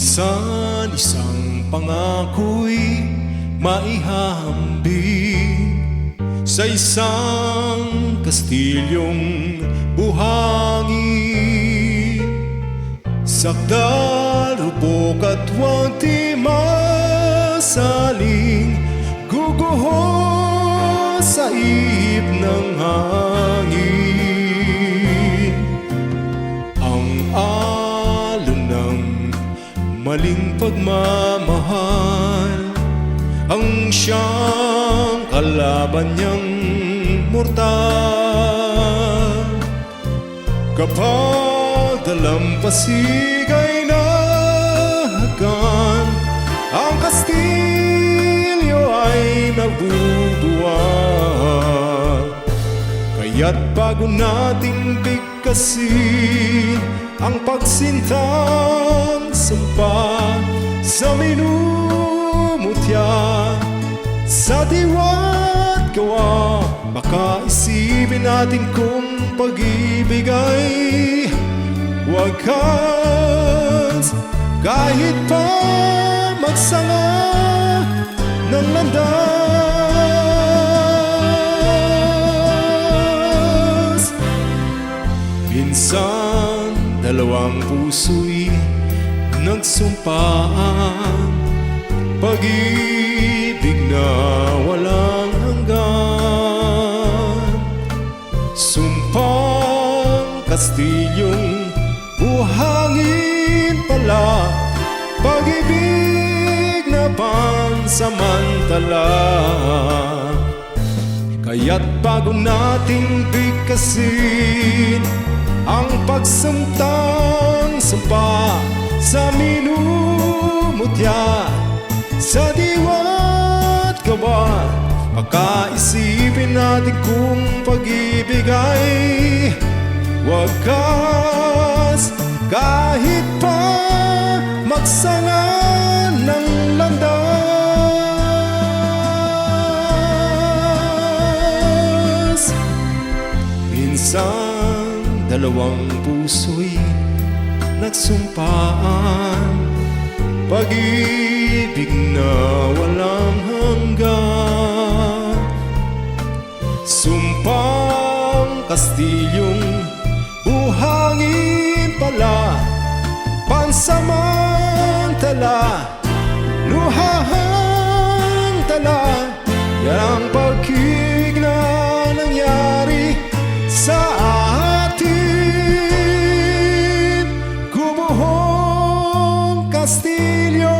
Minsan isang pangako'y maihahambing Sa isang kastilyong buhangin Sakdal, rupok at huwag di masaling Guguho sa ihip ng hangin pagmamahal. Ang siyang kalaban niyang mortal. Kapag dalampasig ay nahagan Ang kastilyo ay nabubuwag Kaya't bago nating bigkasin Ang pagsintang sumpa Sa minumutya Sa diwa't gawa Baka isipin natin kung pag-ibig ay wakas Kahit pa magsanga ng landas. Minsan dalawang puso'y nagsumpaan. Pag-ibig na walang hanggan. Sumpang kastilyong buhangin pala. Pag-ibig na pansamantala. Kaya't bago nating bigkasin Ang pagsamtang sumpa Sa minumutya Sa diwa't gawa Makaisipin natin kung pag-ibig ay Wagas kahit pa magsanga ng landas. Minsan dalawang puso'y nagsumpaan. Pag-ibig na walang hanggan. Sumpang kastilyong buhangin pala Pansamantala Luhahang tala. Yan ang pag-ibig na nangyari sa fastidio